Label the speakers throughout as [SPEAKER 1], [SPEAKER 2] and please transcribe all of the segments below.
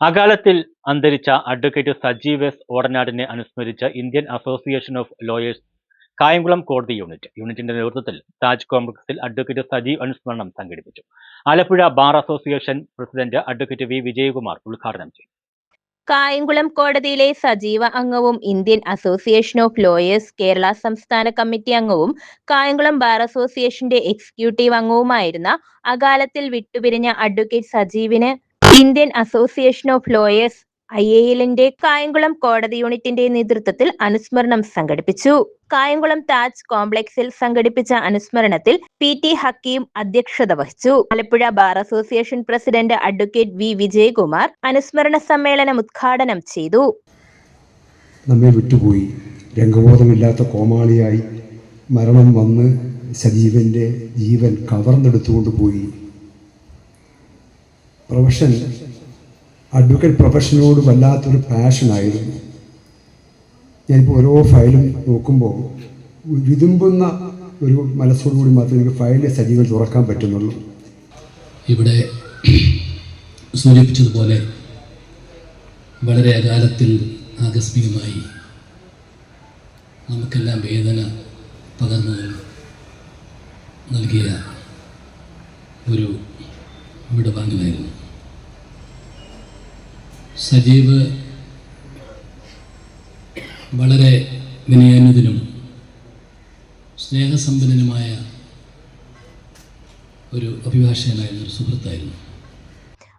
[SPEAKER 1] അകാലത്തിൽ അന്തരിച്ച advocate Sajeev S ഓടനാടിനെ അനുസ്മരിച്ച Indian association of lawyers Kayamkulam കോടതി യൂണിറ്റ് യൂണിറ്റിന്റെ നേതൃത്വത്തിൽ താജ് കോംപ്ലക്സിൽ അഡ്വക്കേറ്റ് സജീവ് അനുസ്മരണം സംഘടിപ്പിച്ചു. Alappuzha bar association president advocate V. Vijayakumar ഉദ്ഘാടനം ചെയ്തു.
[SPEAKER 2] കായംകുളം കോടതിയിലെ സജീവ അംഗവും Indian association of lawyers Kerala സംസ്ഥാന കമ്മിറ്റി അംഗവും കായംകുളം ബാർ അസോസിയേഷന്റെ എക്സിക്യൂട്ടീവ് അംഗവുമായിരുന്ന അകാലത്തിൽ വിട്ടുപിരിഞ്ഞ advocate സജീവിന് Indian association of lawyers I A എല്ലിന്റെ കായംകുളം കോടതി യൂണിറ്റിന്റെ നേതൃത്വത്തിൽ അനുസ്മരണം സംഘടിപ്പിച്ചു. കായംകുളം താജ് കോംപ്ലക്സിൽ സംഘടിപ്പിച്ച അനുസ്മരണത്തിൽ പി ടി ഹക്കീം അധ്യക്ഷത വഹിച്ചു. Alappuzha bar association president advocate V Vijayakumar അനുസ്മരണ സമ്മേളനം ഉദ്ഘാടനം ചെയ്തു.
[SPEAKER 3] നമ്മെ വിട്ടുപോയി. രംഗബോധമില്ലാത്ത കോമാളിയായി മരണം വന്ന് സജീവന്റെ ജീവൻ കവർന്നെടുത്തുകൊണ്ട് പോയി പ്രൊഫഷൻ അഡ്വക്കേറ്റ് പ്രൊഫഷനോട് വല്ലാത്തൊരു പാഷനായിരുന്നു ഞാനിപ്പോൾ ഓരോ ഫയലും നോക്കുമ്പോൾ വിതുമ്പുന്ന ഒരു മനസ്സോടുകൂടി മാത്രമേ എനിക്ക് ഫയലിലെ സജീവൻ തുറക്കാൻ പറ്റുന്നുള്ളൂ.
[SPEAKER 4] ഇവിടെ സൂചിപ്പിച്ചതുപോലെ വളരെ അകാലത്തിൽ ആകസ്മികമായി നമുക്കെല്ലാം വേദന പകർന്നു നൽകിയ ഒരു വിടവാങ്ങലായിരുന്നു. സജീവ് വളരെ വിനയനുദിനും സ്നേഹസമ്പന്നനുമായ ഒരു അഭിഭാഷകനായിരുന്ന ഒരു സുഹൃത്തായിരുന്നു.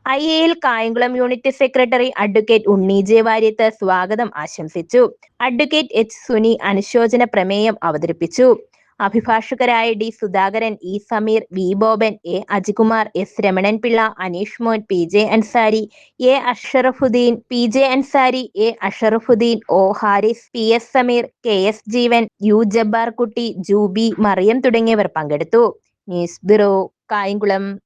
[SPEAKER 2] I L Kayamkulam unit secretary advocate Unni J Variyath സ്വാഗതം ആശംസിച്ചു. അഡ്വക്കേറ്റ് എച്ച് സുനി അനുശോചന പ്രമേയം അവതരിപ്പിച്ചു. അഭിഭാഷകരായ D Sudhakaran E Sameer V Boban A Ajikumar S Ramanan Pillai Aneesh Mon P J Ansari A Ashrafuddin P J Ansari A Ashrafuddin O Haris P S Sameer K S Jeevan U Jabbar Kutty Juby Mariyam തുടങ്ങിയവർ പങ്കെടുത്തു. News bureau Kayamkulam.